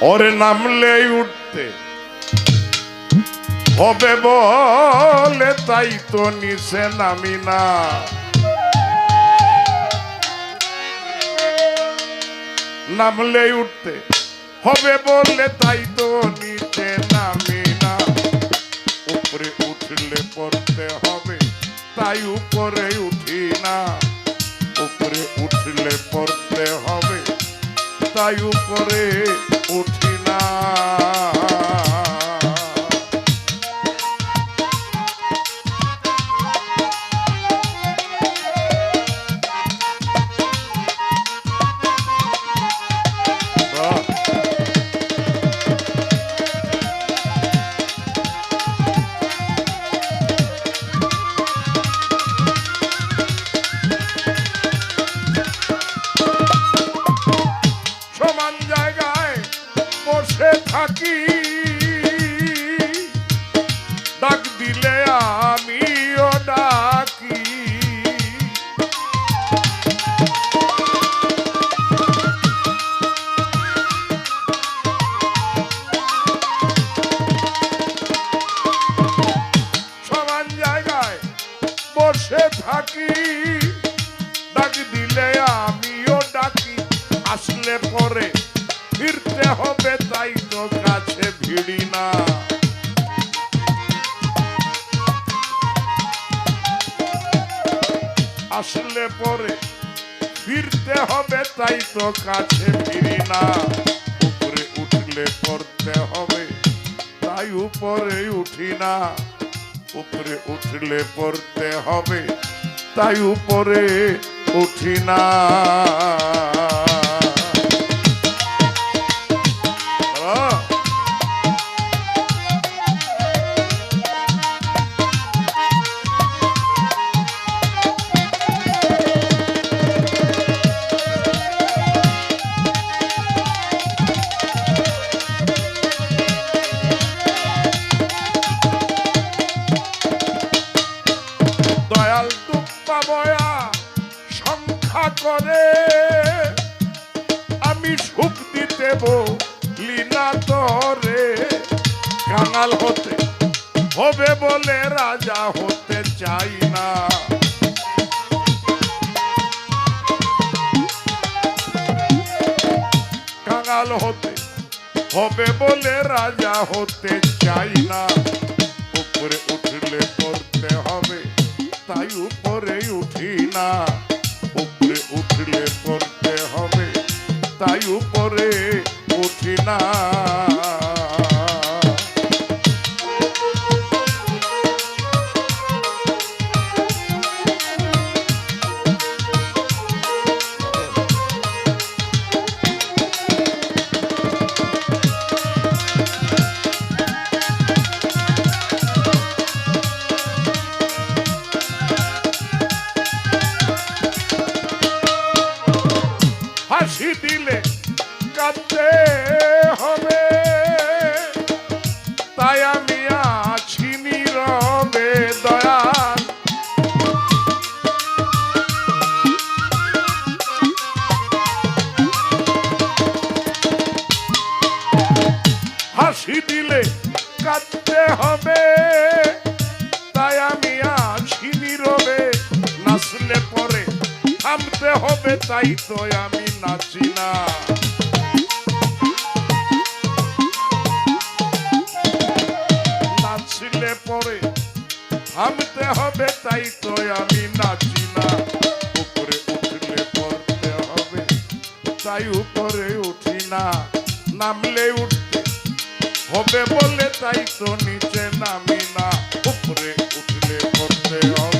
ওরে নামলে উঠতে। হবে বলে তাই তো নিচে নামি না। নামলে উঠতে। হবে বলে তাই তো নিচে নামি না। উপরে উঠলে পড়তে হবে, তাই উপরে উঠি না। উপরে উঠলে পড়তে হবে। তাই উপরে উঠি না। থাকি, ডাক দিলে আমিও ডাকি। সমান জায়গায় বসে থাকি, ডাক দিলে আমিও ডাকি। আসলে পরে আসলে পরে ফিরতে হবে, তাই তো কাছে ফিরি না। উপরে উঠলে পড়তে হবে, তাই উপরে উঠি না। উপরে উঠলে পড়তে হবে, তাই উপরে উঠি না। করে। আমি সুখ দিতে লীনা তরে। কাঙাল হতে হবে বলে রাজা হতে চাই না। কাঙাল হতে হবে বলে রাজা হতে চাই না। উপরে উঠলে পড়তে হবে, তাই উপরে উঠি না। তাই উপরে উঠি না। দিলে কাঁদতে হবে। তাই আমি আছি নীরবে দয়াল। হাসি দিলে কাঁদতে হবে। তাই আমি আছি নীরবে, নাচলে থামতে হবে, তাই তো আমি নাচি না। নাচলে পরে থামতে হবে, তাই তো আমি নাচি না। উপরে উঠলে পড়তে হবে, তাই উপরে উঠি না। নামলে উঠতে হবে বলে, তাই তো নিচে নামি না। উপরে উঠলে পড়তে হবে।